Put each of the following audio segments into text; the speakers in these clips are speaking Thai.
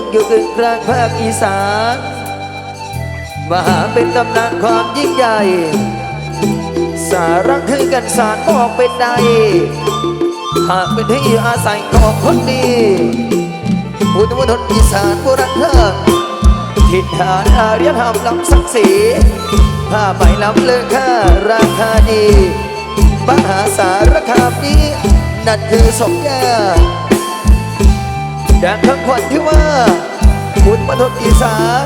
จังหวัดเดิงอยู่กึ่งกลางภาคอีสานมหาเป็นตำนานความยิ่งใหญ่ สาระคือกันสารบอกเป็นใดหากเป็นที่อาศัยของคนดีพุทธมณฑลอีสานโบราณเทิทิศฐานอารยธรรมล้ำศักดิ์ศรีผ้าใบล้ำเลือค่าราคาดีมหาสารคามนี้ นั่นคือสมญา ดังคำขวัญที่ว่าพุทธมณฑลอีสาน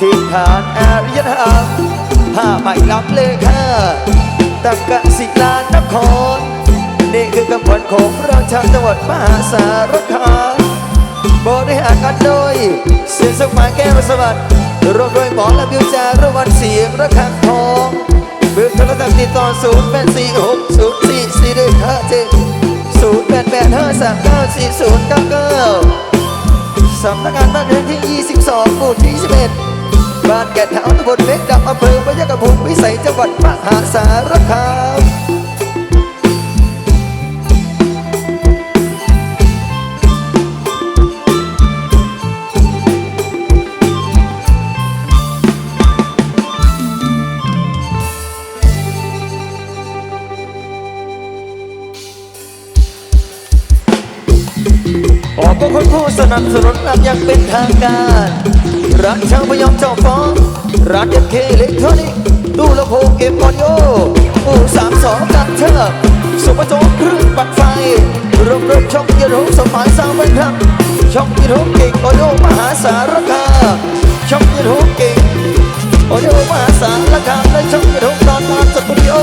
ทิศฐานอารยธรรมผ้าใบล้ำเลือค่าตักกะศิลานคร นี่คือคำขวัญของเราชาวจังหวัดมหาสารคามบริหารกันโดยเสียงสมัยแก้วสวัสดิ์รวมโดยหมอและบิวจารางวัลเสียงระฆังทองเบอร์โทรศัพท์ติดต่อ0 8 4 6 0 4 4 1 5 7 0 8 8 5 3 9 4 0 9 9สำนักงานบ้านเรือนที่ 22หมู่ที่11บ้านแก่นเท้าตำบลเล็กดับอำเภอพยากภูมิวิสัยจังหวัดมหาสารคาม นับสนุนรักอย่างเป็นทางการร้านช่างพยอมเจ้าฟ้องร้านเอ็มเคเล็กทรอนิกส์ตู้ลำโพเกมออดิโออูสามสองกันเชอร์สุปโจงครื่งปัดไฟรวมรวมช่องยีโรสมัยสาวเป็นครับช่องยีโรเก่งออดิโอมหาสารคามช่องยีโรเก่งออดิโอมหาสารคามและช่องยีโรตอนมาสตูดิโอ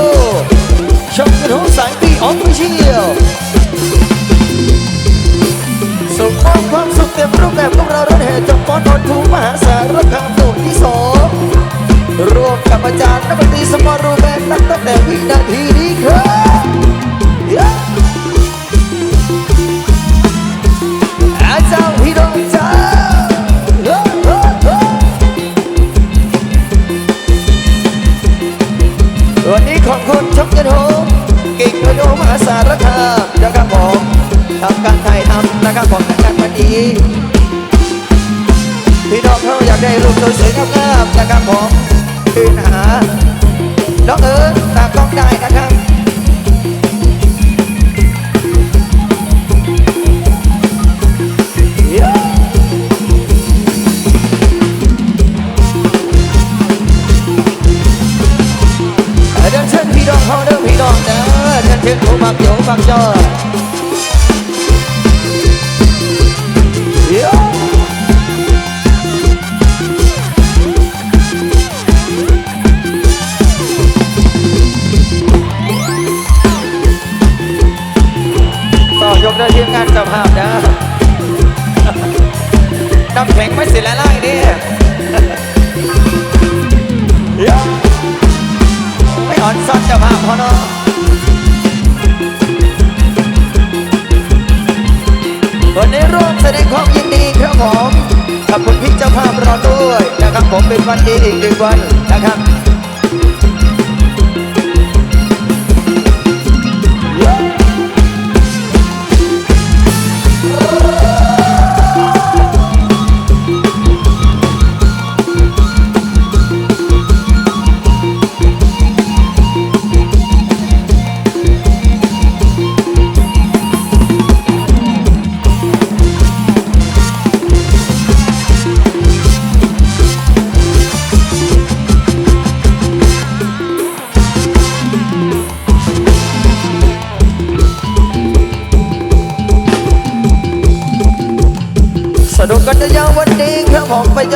ช่องยีโรสายปีออฟฟิเชียล ความสุขเต็มรูปแบบของเรารถแห่จบปอนอนทูมหาสารคามหมู่ที่สองรวมกับอาจารย์นักดนตรีสมอรูแบนนักตั้งแต่วินาทีนี้ครับ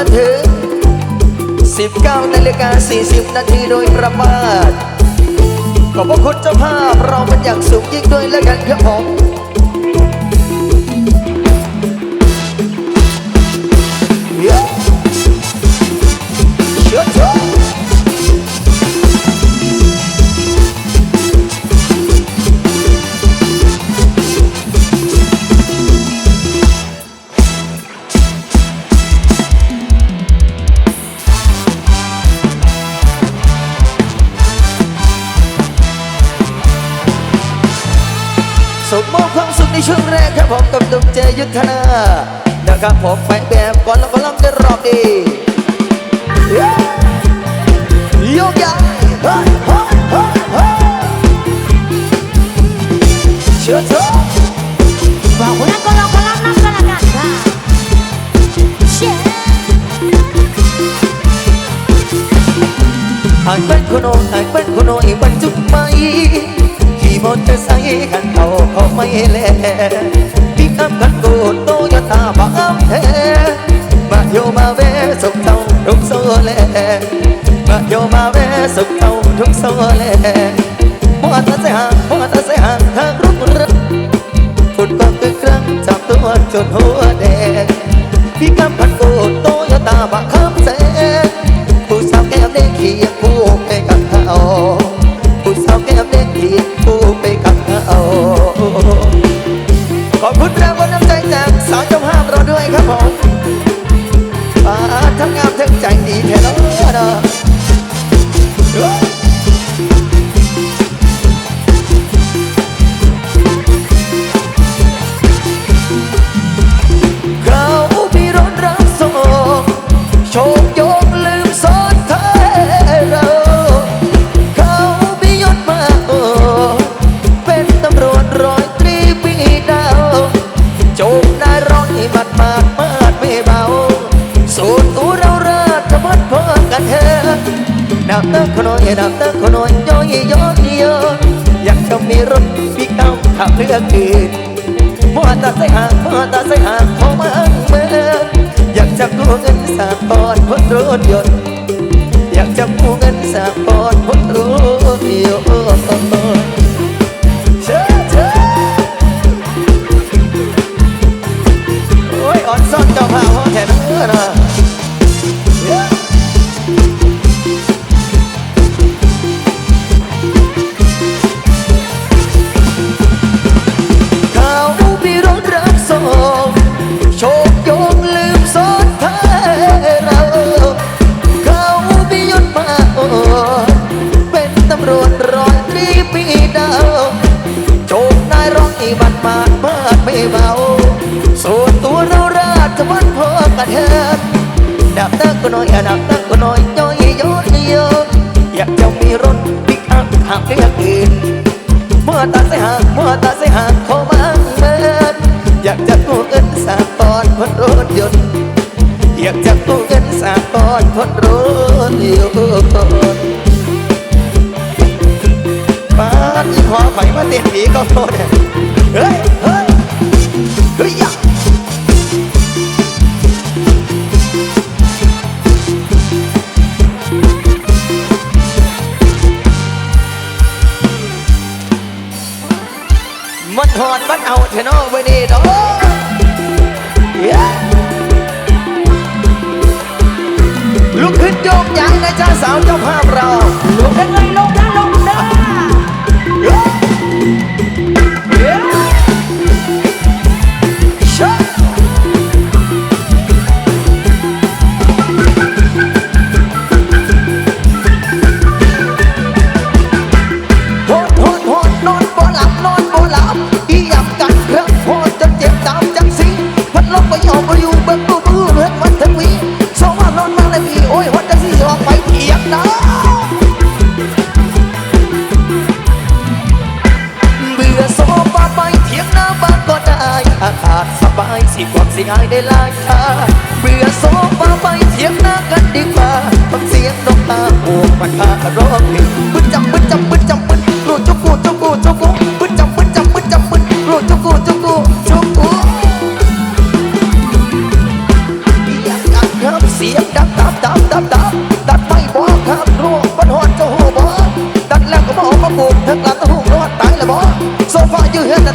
ผมไปจนถึง19นาฬิกา40 นาทีโดยประมาณขอบพระคุณเจ้าภาพเราเป็นอย่างสูงยิ่งด้วยและกันครับผมเย้เชื่อเชื่อ ในช่วงแรกครับผมกับดวงใจยุทธนานะครับผมไปแบบก่อนแล้วก็ลำจะรอบดีโยกย้ายเฮ้เฮ้เฮ้เฮ้เชื่อเถอะบอกคนนั้นก็ลองก็รับน้ำกันละกันค่ะเช่หากเป็นคนโน้หากเป็นคนโน้อีกวันจุดไหม มอเตอร์ไซค์กันเขาเขาไม่แลปิกอัพกันโกดโตโยต้าบังอัพแท้มาโยมาเวสุขเท่าทุกโซแลมาโยมาเวสุขเท่าทุกโซแลมัวตาเสียหางมัวตาเสียหางทางรุ่งเรืองฝุ่นก็คือครั้งจับตัวจนหัวแดงพี่กำพันโกโตโยต้าบัก ขับเรืออื่นมัวตาใส่หางมัวตาใส่หางของมันเมื่ออยากจะกู้เงินสากปอนพ้นรถยนต์อยากจะกู้เงินสากปอนพ้นรถยนต์เชิญเชิญโอ้ยอ่อนซ่อนเจ้าพาพ่อแทนเพื่อนอนะ น้อยอะดับตก็น้อยย่อยย้อยเยอะอยากจะมีรถปิกอัพหากเรื่องอื่นมัวตาใส่หางมัวตาใส่หางเขามันเมินอยากจะกู้เงินสามตอนพ้นรถยนต์อยากจะกู้เงินสามตอนพ้นรถยนต์ป้าอีขอไฟมาเต็มผีก็โทษเนี่ยเฮ้ยเฮ้ยเฮ้ย ยะมันหอดมันเอาเทนอไว้นี่ดอกลุกขึ้นโยกย้ายนะจ้าสาวเจ้าภาพเราลุกขึ้นเลยลงน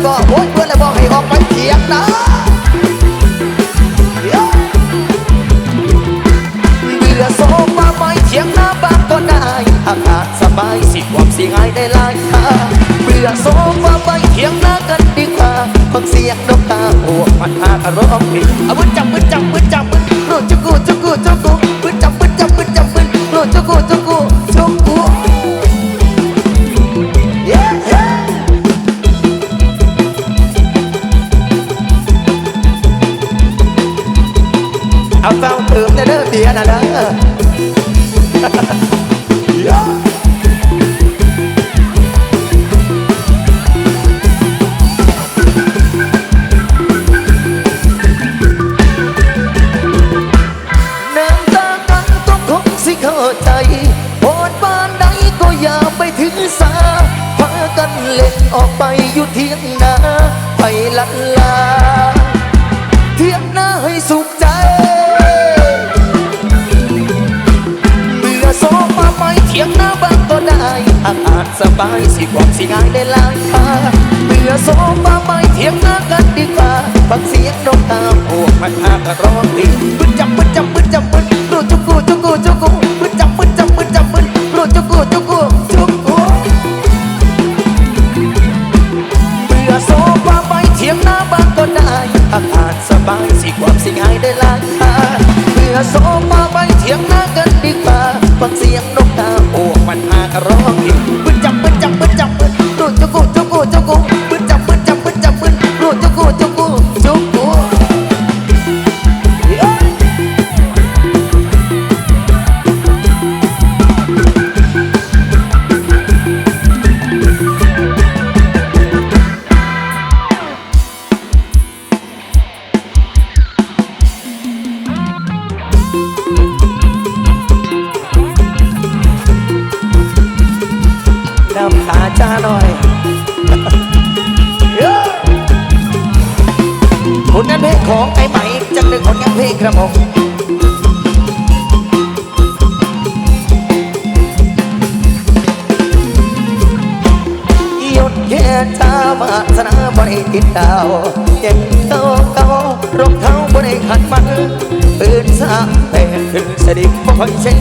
ยื เบื่อโซฟาไปเถียงหน้ากันดีกว่าฟังเสียงนกตาโอ้มันอากร้องดีปึ้นจับปึ้นจับปึ้นจับปึ้นรูจุกูจุกูจุกูปึ้นจับปึ้นจับปึ้นจับปึ้นรูจุกูจุกูจุกูเบื่อโซฟาไปเถียงหน้าบ้านก็ได้อากาศสบายสิความสิง่ายได้ลางตาเบื่อโซฟาไปเถียงหน้ากันดีกว่าฟังเสียงนกตาโอ้มันอากร้องอีกปึ้นจับปึ้นจับปึ้นจับปึ้นรูจุกูจุกูจุกู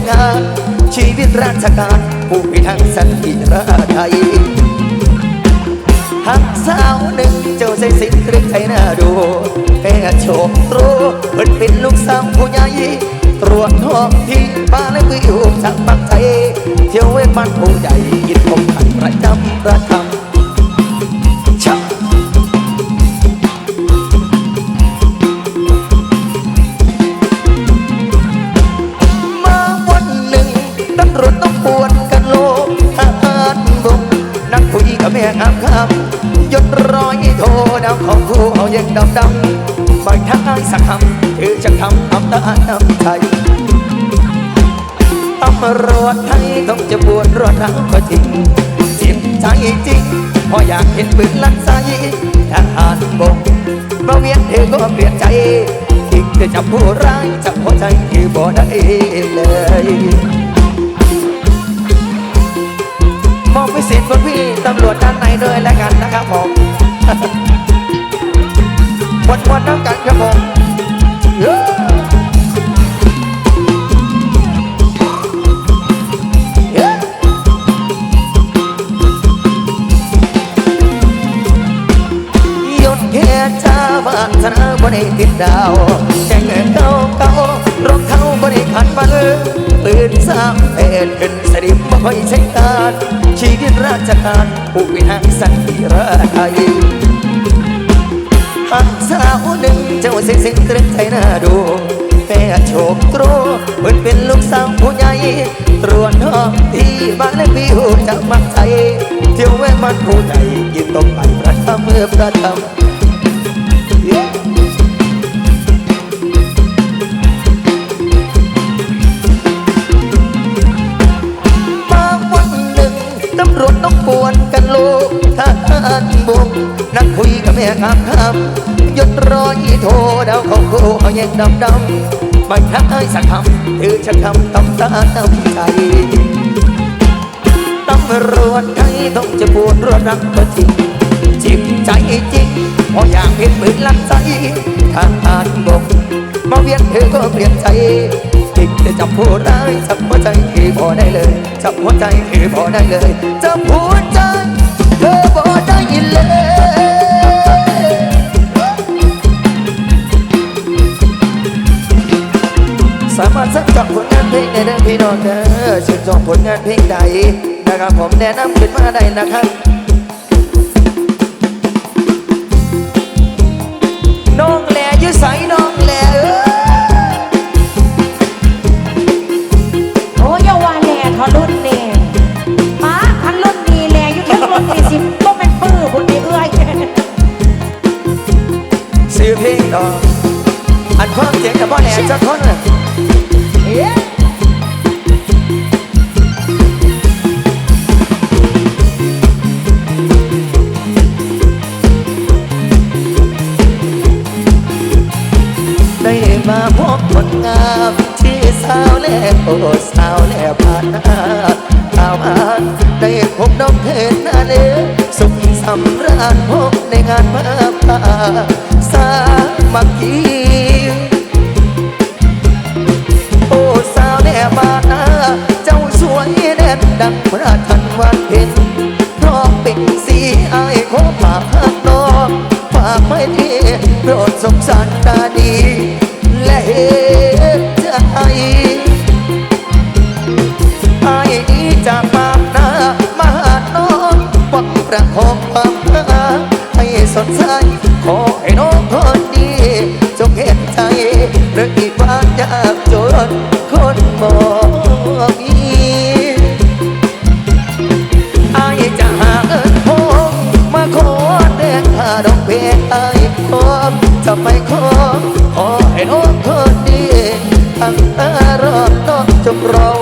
งาน ชีวิตราชการผู้พิทักษ์สันติราษฎร์ไทยหักสาวหนึ่งเจ้าใส่สิ่งเครื่องไทยน่าดูแค่โชครู้เพิ่นเป็นลูกสาวผู้ใหญ่ตรวจทองที่บ้านและวิวจากปักไทยเที่ยวเวทบ้านผู้ใหญ่กินผมขันประจำประทำ ยศร้อยโทดาวของผู้เอายังดำดำบางทางสักคำคือจะทำอำนาจนำใจตำรวจไทยต้องจะบวชรวดรักก็จริงเจ็บใจจริงพราะอยากเห็นปืนลั่นใส่ทหารบกมาเวียนเธอก็เปลี่ยนใจอีกจะจับผู้ร้ายจับหัวใจคือบ่ได้เลย คุณพี่ตำรวจด้านในเลยแล้วกันนะครับผมวันวันๆน้ำกันครับผมย้เย้ยนแค่ชาวาสนาบริติดดาวแจ้งเก่าเก่ารองเท้าบริขัดมาเลยตื่นสามเป็นขึ้นสริม ค่อยใช้การชีวิตราชการผู้วิหารสันติราไทยหักสาวหนึ่งเจ้าเสียงเสียงเกรงใจน่าดูแต่โชคตรูเพิ่นเป็นลูกสาวผู้ใหญ่ตรวจท้องที่บ้านและพี่หูจากมักใจเที่ยวแวะบ้านผู้ใหญ่ยินตบไปประทับเมื่อประทับ ดำดำไม่ทักให้สักคำถือจะคำตำตาตำใจตำรวจไทยต้องจะปวดรวดรักก็จริงจิบใจจริงพราะอยากเห็นปืนลั่นใส่ทหารบกมาเวียนเธอก็เปลี่ยนใจติดจะจับผู้ร้ายจับหัวใจคือพอได้เลยจับหัวใจคือพอได้เลยจับหัวใจเธอพอได้เลย สามารถสักจองผลงานเพลงในเด้อพี่น้องเด้อชื่นชมผลงานเพลงใดนะครับผมแนะนำขึ้นมาได้นะครับน้องแหล่อยื้อใสน้องแหล่เอ้ยโอ้ยอย่าว่าแหล่ทอรุ่นนี่ป้าคันรุ่นดีแหล่อยู่ทั้งรุ่นนี่สิบ่เป็นปื้อบุญนี่เอ้ยซื้อเพลงต่ออันความเจ๋งกับพ่อแหล่จะคนน่ะ โอ้สาวแลบานามอ่านได้พบน้องเทนนาเลสุขสำราญพบในงานมาป่าสามัคคีโอ้สาวแน่บานาเจ้าสวยแน่นดังพระทันวันเพ็ญเพราะเป็นสีอายขอฝากหักน้องฝากไม่ดีโปรดสงสารตาดีและเหตุ ระคองความรักให้สดใสขอให้น้องคนดีจงเห็นใจเรื่องอีกบ้านยากจนคนมองมีอาจะหาเงินทองมาขอเดินหาดอกเบี้ยอพร้อมจะไปขอขอให้น้องคนดีทั้งอารมณ์น้องจงรอ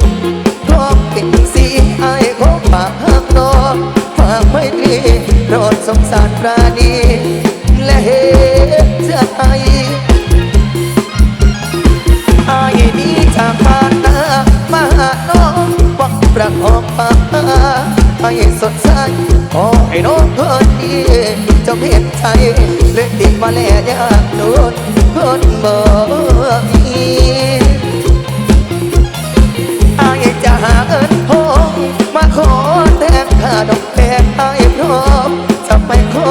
พ็ญพร้อมเป็นสีอายของฝากหักน้อฝากไม่ตรีโปรดสงสารปราณีและเหตุใจอายนี้จากบ้านนามาหาน้องวังประคองฟ้าให้สดใสขอให้น้องคนดีเจ้าเพียงใจเลยติดมาแลยากโดนคนบ่มี จะหาเงินทองมาขอแต่งขาดอกแพงอายพร้อมจะไปขอ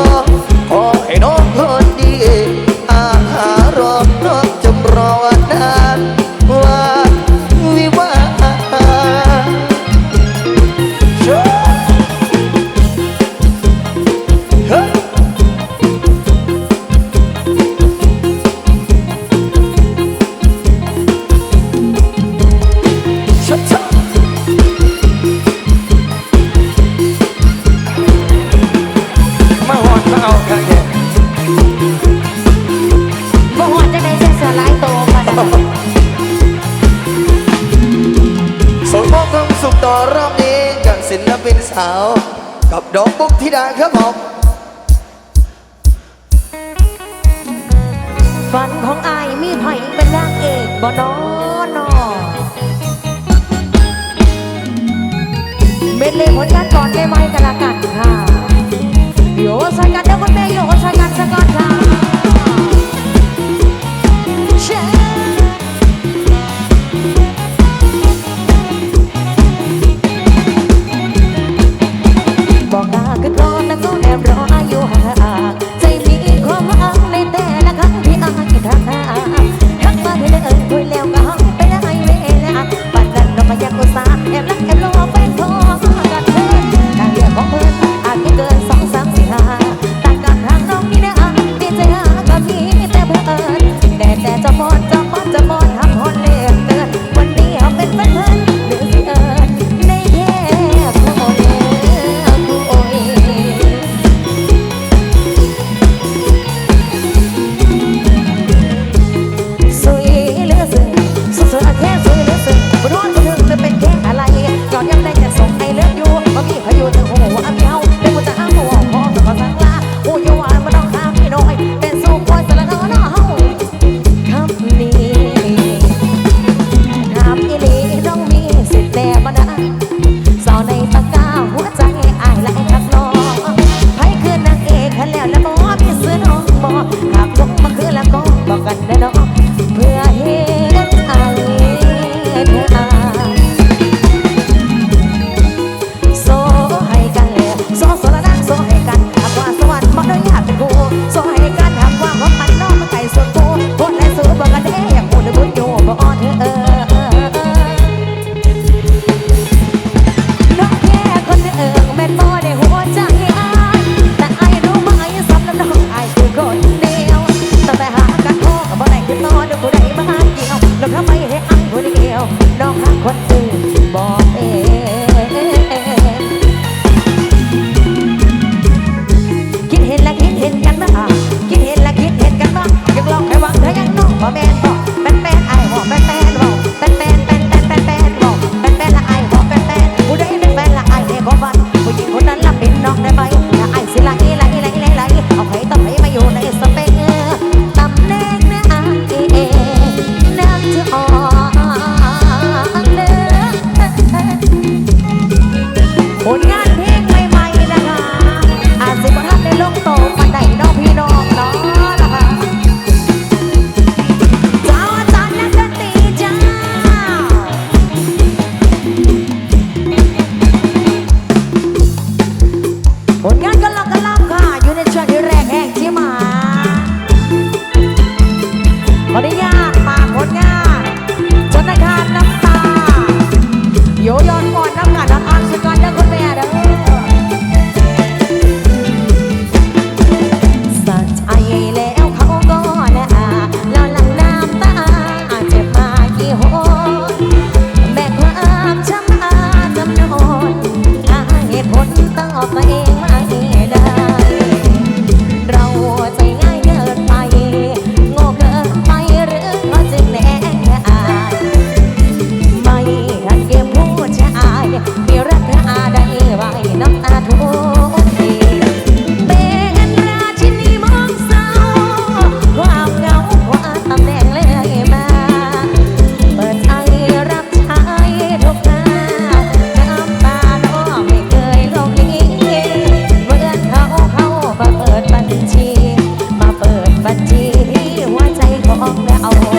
เห็นกันบ้างคิดเห็นและคิดเห็นกันบ้าง Oh, me, I.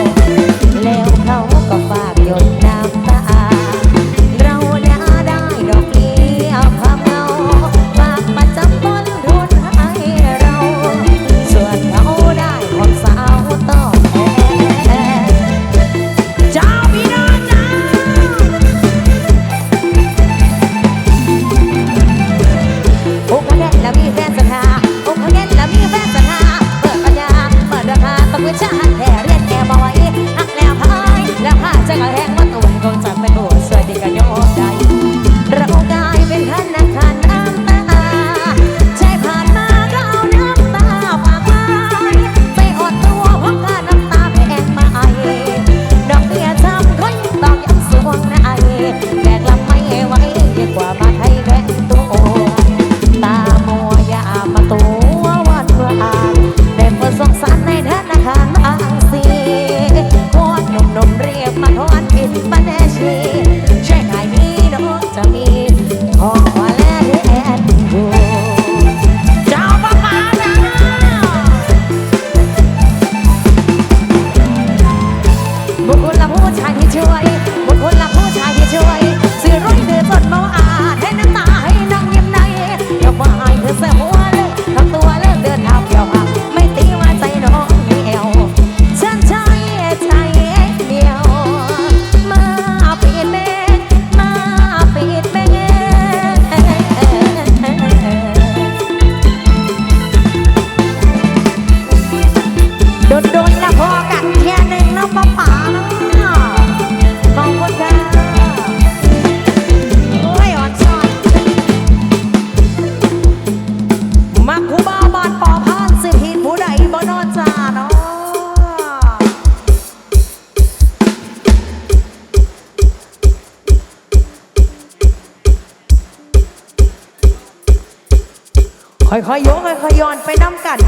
น